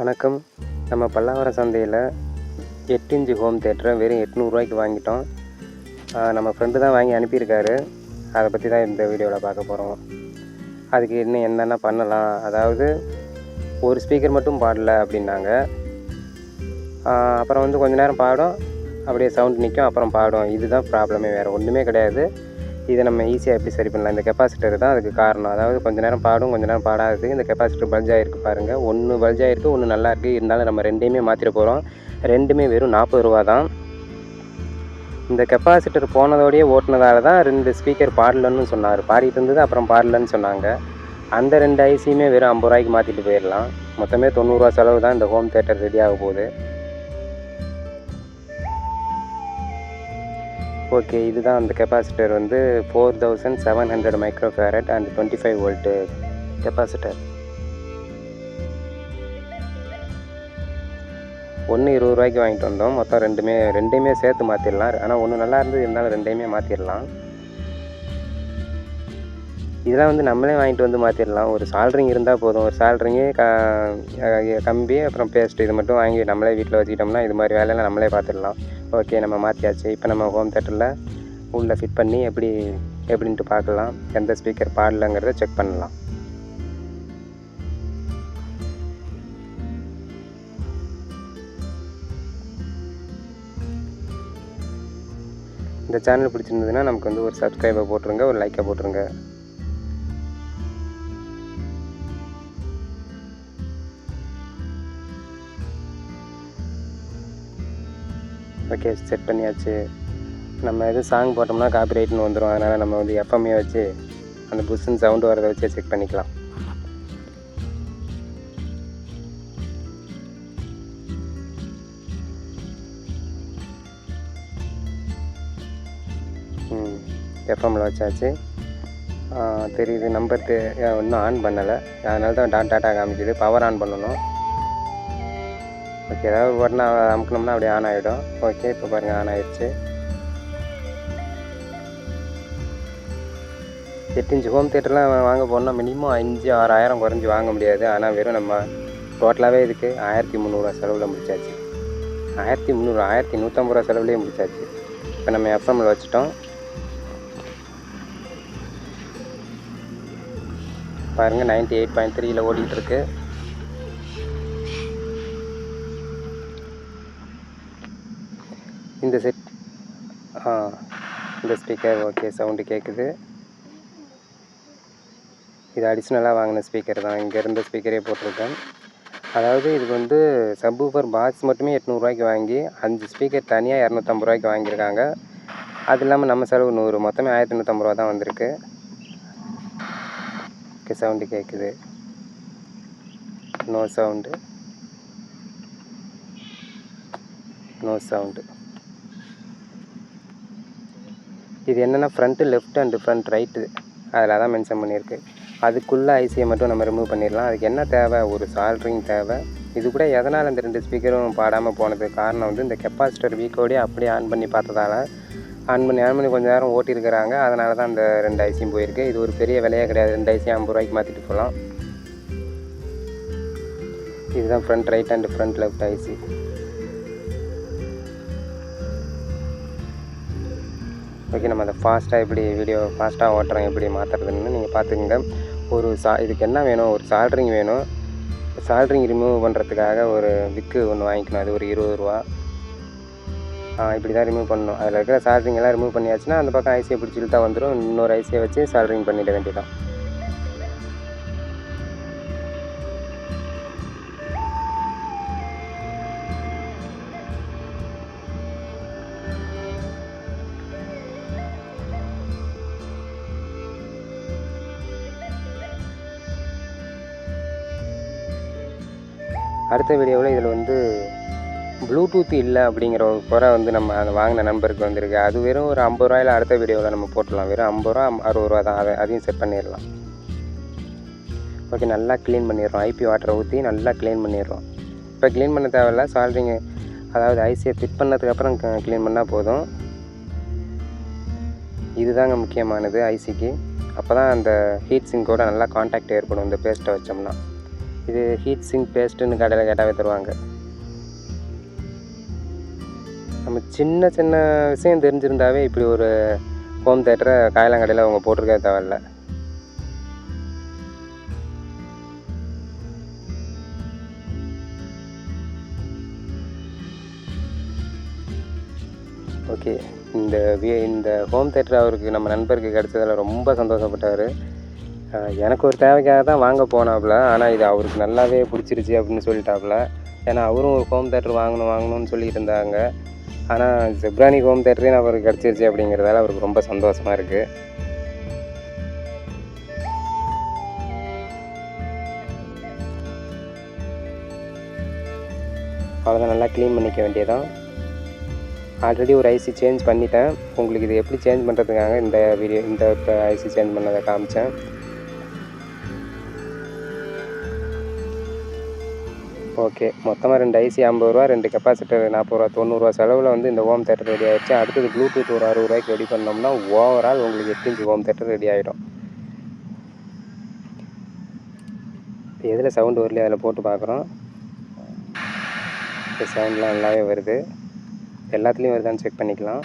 வணக்கம். நம்ம பல்லாவரம் சந்தையில் எட்டு இன்ச்சு ஹோம் தேட்டரை வெறும் எட்நூறுரூவாய்க்கு வாங்கிட்டோம். நம்ம ஃப்ரெண்டு தான் வாங்கி அனுப்பியிருக்காரு. அதை பற்றி தான் இந்த வீடியோவில் பார்க்க போகிறோம் அதுக்கு இன்னும் என்னென்ன பண்ணலாம்? அதாவது ஒரு ஸ்பீக்கர் மட்டும் பாடல அப்படின்னாங்க. அப்புறம் வந்து கொஞ்ச நேரம் பாடும். அப்படியே சவுண்ட் நிற்கும் அப்புறம் பாடும். இதுதான் ப்ராப்ளமே வேறு ஒன்றுமே கிடையாது. இதை நம்ம ஈஸியாக எப்படி சரி பண்ணலாம்? இந்த கெப்பாசிட்டர் தான் அதுக்கு காரணம். அதாவது கொஞ்ச நேரம் பாடும் கொஞ்ச நேரம் பாடாது இந்த கெப்பாசிட்டர் பல்ஜ் ஆகிருக்கு பாருங்கள் ஒன்று பல்ஜ் ஆகிருக்கு ஒன்று நல்லா இருக்குது இருந்தாலும் நம்ம ரெண்டையுமே மாற்றிட போகிறோம் ரெண்டுமே வெறும் நாற்பது ரூபா தான். இந்த கெப்பாசிட்டர் போனதோடயே ஓட்டினதால தான் ரெண்டு ஸ்பீக்கர் பாடலன்னு சொன்னார். பாடிட்டு இருந்தது அப்புறம் பாடலன்னு சொன்னாங்க. அந்த ரெண்டு ஐசியுமே வெறும் ஐம்பது ரூபாய்க்கு மாற்றிட்டு போயிடலாம். மொத்தமே தொண்ணூறுரூவா செலவு தான் இந்த ஹோம் தேட்டர் ரெடி ஆக போகுது. ஓகே இதுதான் அந்த கெப்பாசிட்டர் வந்து four thousand seven hundred micro farad and twenty five volt capacitor. ஒன்று இருபது ரூபாய்க்கு வாங்கிட்டு வந்தோம். மொத்தம் ரெண்டுமே ரெண்டையுமே சேர்த்து மாற்றிடலாம் ஆனால் ஒன்று நல்லா இருந்தது இருந்தாலும் ரெண்டையுமே மாற்றிடலாம் இதெல்லாம் வந்து நம்மளே வாங்கிட்டு வந்து மாற்றிடலாம் ஒரு சால்ட்ரிங் இருந்தால் போதும். ஒரு சால்ட்ரிங்கு க கம்பி அப்புறம் பேஸ்ட் இது மட்டும் வாங்கி நம்மளே வீட்டில் வச்சுக்கிட்டோம்னா இது மாதிரி வேலையெல்லாம் நம்மளே பார்த்துடலாம் ஓகே நம்ம மாற்றியாச்சு இப்போ நம்ம ஹோம் தேட்டரில் உள்ளே ஃபிட் பண்ணி எப்படி எப்படின்ட்டு பார்க்கலாம் எந்த ஸ்பீக்கர் பாடலங்கிறத செக் பண்ணலாம். இந்த சேனல் பிடிச்சிருந்ததுன்னா நமக்கு வந்து ஒரு சப்ஸ்கிரைபை போட்டுருங்க ஒரு லைக்கை போட்டுருங்க. ஓகே செட் பண்ணியாச்சு. நம்ம எதுவும் சாங் போட்டோம்னா காப்பிரைட்னு வந்துடும் அதனால் நம்ம வந்து எஃப்எம்ஏ வச்சு அந்த புஷ்ஷுன்னு சவுண்டு வரதை வச்சு செக் பண்ணிக்கலாம். ம் எஃப்எம்மில் வச்சாச்சு. தெரியுது நம்பர் இன்னும் ஆன் பண்ணலை. அதனால தான் டாட் டாட்டா காமிக்குது. பவர் ஆன் பண்ணணும். ஓகே ஏதாவது ஒரு பட்டன் அமுக்கணும்னா அப்படியே ஆன் ஆகிடும் ஓகே இப்போ பாருங்கள் ஆன் ஆகிடுச்சு எட்டு இன்ச்சு ஹோம் தேட்டர்லாம் வாங்க போனால் மினிமம் அஞ்சு ஆறாயிரம் குறைஞ்சி வாங்க முடியாது. ஆனால் வெறும் நம்ம டோட்டலாகவே இதுக்கு ஆயிரத்தி முந்நூறுவா செலவில் முடிச்சாச்சு. ஆயிரத்தி முந்நூறு ஆயிரத்தி நூற்றம்பது ரூபா செலவுலேயே முடிச்சாச்சு. இப்போ நம்ம எஃப்எம்மில் வச்சுட்டோம். பாருங்கள் நைன்ட்டி எயிட் பாயிண்ட் த்ரீயில் ஓடிட்டு இந்த செட் ஆ இந்த ஸ்பீக்கர் ஓகே சவுண்டு கேட்குது இது அடிஷ்னலாக வாங்கின ஸ்பீக்கர் தான். இங்கே இருந்த ஸ்பீக்கரே போட்டிருக்கேன். அதாவது இதுக்கு வந்து சப்வூஃபர் பாக்ஸ் மட்டுமே எட்நூறுரூவாய்க்கு வாங்கி அஞ்சு ஸ்பீக்கர் தனியாக இரநூத்தம்பது ரூபாய்க்கு வாங்கியிருக்காங்க. அது இல்லாமல் நம்ம செலவு நூறு மொத்தமே ஆயிரத்தி நூற்றம்பது ரூபா தான் வந்திருக்கு. ஓகே சவுண்டு கேட்குது நோ சவுண்டு நோ சவுண்டு இது என்னென்னா front left and front right அதில் தான் மென்ஷன் பண்ணியிருக்கு. அதுக்குள்ளே ஐசியை மட்டும் நம்ம ரிமூவ் பண்ணிடலாம். அதுக்கு என்ன தேவை? ஒரு சால்ட்ரிங் தேவை. இது கூட எதனால் இந்த ரெண்டு ஸ்பீக்கரும் பாடாமல் போனது காரணம் வந்து இந்த கெப்பாசிட்டர் வீக்கோடய அப்படியே ஆன் பண்ணி பார்த்ததால ஆன் பண்ணி ஆன் பண்ணி கொஞ்சம் நேரம் ஓட்டியிருக்கிறாங்க. அதனால தான் அந்த ரெண்டு ஐசியும் போயிருக்கு. இது ஒரு பெரிய விலையே கிடையாது. ரெண்டு ஐசியும் ஐம்பது ரூபாய்க்கு மாற்றிட்டு போகலாம். இதுதான் front right and front left IC okay நம்ம அதை ஃபாஸ்ட்டாக எப்படி வீடியோ ஃபாஸ்ட்டாக ஓட்டுறோம் எப்படி மாற்றுறதுன்னு நீங்கள் பார்த்துக்கங்க ஒரு சா இதுக்கு என்ன வேணும்? ஒரு சால்ட்ரிங் வேணும். சால்ட்ரிங் ரிமூவ் பண்ணுறதுக்காக ஒரு விக்கு ஒன்று வாங்கிக்கணும். அது ஒரு இருபது ரூபா. இப்படி தான் ரிமூவ் பண்ணணும். அதில் இருக்கிற சால்ட்ரிங் எல்லாம் ரிமூவ் பண்ணியாச்சுன்னா அந்த பக்கம் ஐசியை பிடிச்சி இழுத்தா வந்துடும் இன்னொரு ஐசியை வச்சு சால்ட்ரிங் பண்ணிட வேண்டியதான் அடுத்த வீடியோவில் இதில் வந்து ப்ளூடூத் இல்லை அப்படிங்கிற ஒரு குறை வந்து நம்ம அதை வாங்கின நம்பருக்கு வந்திருக்கு. அது வெறும் ஒரு ஐம்பது ரூபாயில் அடுத்த வீடியோவில் நம்ம போட்டுடலாம். வெறும் ஐம்பது ரூபா அறுபது ரூபா தான். அதை அதையும் செட் பண்ணிடலாம். ஓகே நல்லா க்ளீன் பண்ணிடுறோம். ஐபி வாட்டரை ஊற்றி நல்லா க்ளீன் பண்ணிடுறோம். இப்போ க்ளீன் பண்ண தேவையில்ல. சால்ட்ரிங்க அதாவது ஐசியை ஃபிட் பண்ணதுக்கப்புறம் க்ளீன் பண்ணால் போதும். இதுதாங்க முக்கியமானது ஐசிக்கு அப்போ தான் அந்த ஹீட் சிங்கோட நல்லா காண்டாக்ட் ஏற்படும். இந்த பேஸ்ட்டை வச்சோம்னா. இது ஹீட் சிங்க் பேஸ்ட்டுன்னு கடையில் கேட்டாவே தருவாங்க. நம்ம சின்ன சின்ன விஷயம் தெரிஞ்சிருந்தாவே இப்படி ஒரு ஹோம் தேட்டரை காயலாங்கடையில் அவங்க போட்டிருக்க தேவையில்ல. ஓகே இந்த வி இந்த ஹோம் தேட்டர் அவருக்கு நம்ம நண்பருக்கு கிடச்சதில் ரொம்ப சந்தோஷப்பட்டார் எனக்கு ஒரு தேவைக்காக தான் வாங்க போனாப்புல. ஆனால் இது அவருக்கு நல்லாவே பிடிச்சிருச்சு அப்படின்னு சொல்லிட்டாப்புல. ஏன்னா அவரும் ஒரு ஹோம் தேட்டர் வாங்கணும் வாங்கணும்னு சொல்லிட்டு இருந்தாங்க. ஆனால் ஜெப்ரானி ஹோம் தேட்டரே அவருக்கு கிடச்சிருச்சு அப்படிங்கிறதால அவருக்கு ரொம்ப சந்தோஷமாக இருக்குது அவ்வளோதான் நல்லா க்ளீன் பண்ணிக்க வேண்டியதான் ஆல்ரெடி ஒரு ஐசி சேஞ்ச் பண்ணிட்டேன். உங்களுக்கு இது எப்படி சேஞ்ச் பண்ணுறதுக்காக இந்த வீடியோ இந்த ஐசி சேஞ்ச் பண்ணதை காமிச்சேன். ஓகே மொத்தமாக ரெண்டு ஐசி ஐம்பது ரூபா ரெண்டு கெப்பாசிட்டர் நாற்பது ரூபா தொண்ணூறுரூவா செலவில் வந்து இந்த ஹோம் தேட்டர் ரெடி ஆகிடுச்சு அடுத்தது ப்ளூடூத் ஒரு அறுபது ரூபாய்க்கு ரெடி பண்ணோம்னா ஓவரால் உங்களுக்கு எட்டு இன்ச்சு ஹோம் தேட்டர் ரெடி ஆகிடும் இப்போ எதில் சவுண்டு வரலையோ அதில் போட்டு பார்க்குறோம். இப்போ சவுண்ட்லாம் நல்லாவே வருது. எல்லாத்துலேயும் வருதான்னு செக் பண்ணிக்கலாம்.